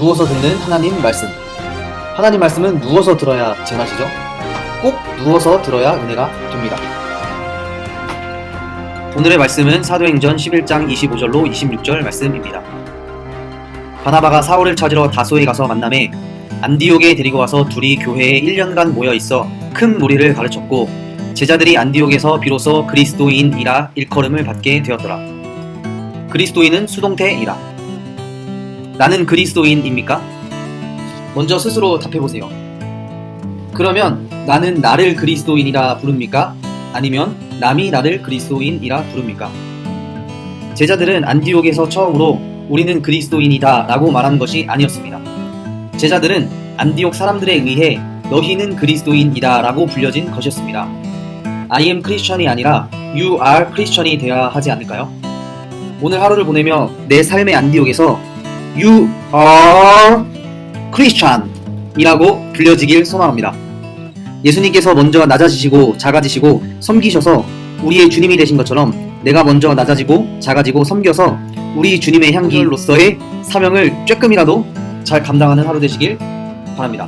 누워서 듣는 하나님 말씀. 하나님 말씀은 누워서 들어야 제맛이죠. 꼭 누워서 들어야 은혜가 됩니다. 오늘의 말씀은 사도행전 11장 25절로 26절 말씀입니다. 바나바가 사울을 찾으러 다소에 가서 만남에 안디옥에 데리고 와서 둘이 교회에 1년간 모여 있어 큰 무리를 가르쳤고 제자들이 안디옥에서 비로소 그리스도인이라 일컬음을 받게 되었더라. 그리스도인은 수동태이라. 나는 그리스도인입니까? 먼저 스스로 답해보세요. 그러면 나는 나를 그리스도인이라 부릅니까? 아니면 남이 나를 그리스도인이라 부릅니까? 제자들은 안디옥에서 처음으로 우리는 그리스도인이다 라고 말한 것이 아니었습니다. 제자들은 안디옥 사람들에 의해 너희는 그리스도인이다 라고 불려진 것이었습니다. I am Christian이 아니라 You are Christian이 되어야 하지 않을까요? 오늘 하루를 보내며 내 삶의 안디옥에서 You are Christian 이라고 불려지길 소망합니다. 예수님께서 먼저 낮아지시고 작아지시고 섬기셔서 우리의 주님이 되신 것처럼 내가 먼저 낮아지고 작아지고 섬겨서 우리 주님의 향기로서의 사명을 조금이라도 잘 감당하는 하루 되시길 바랍니다.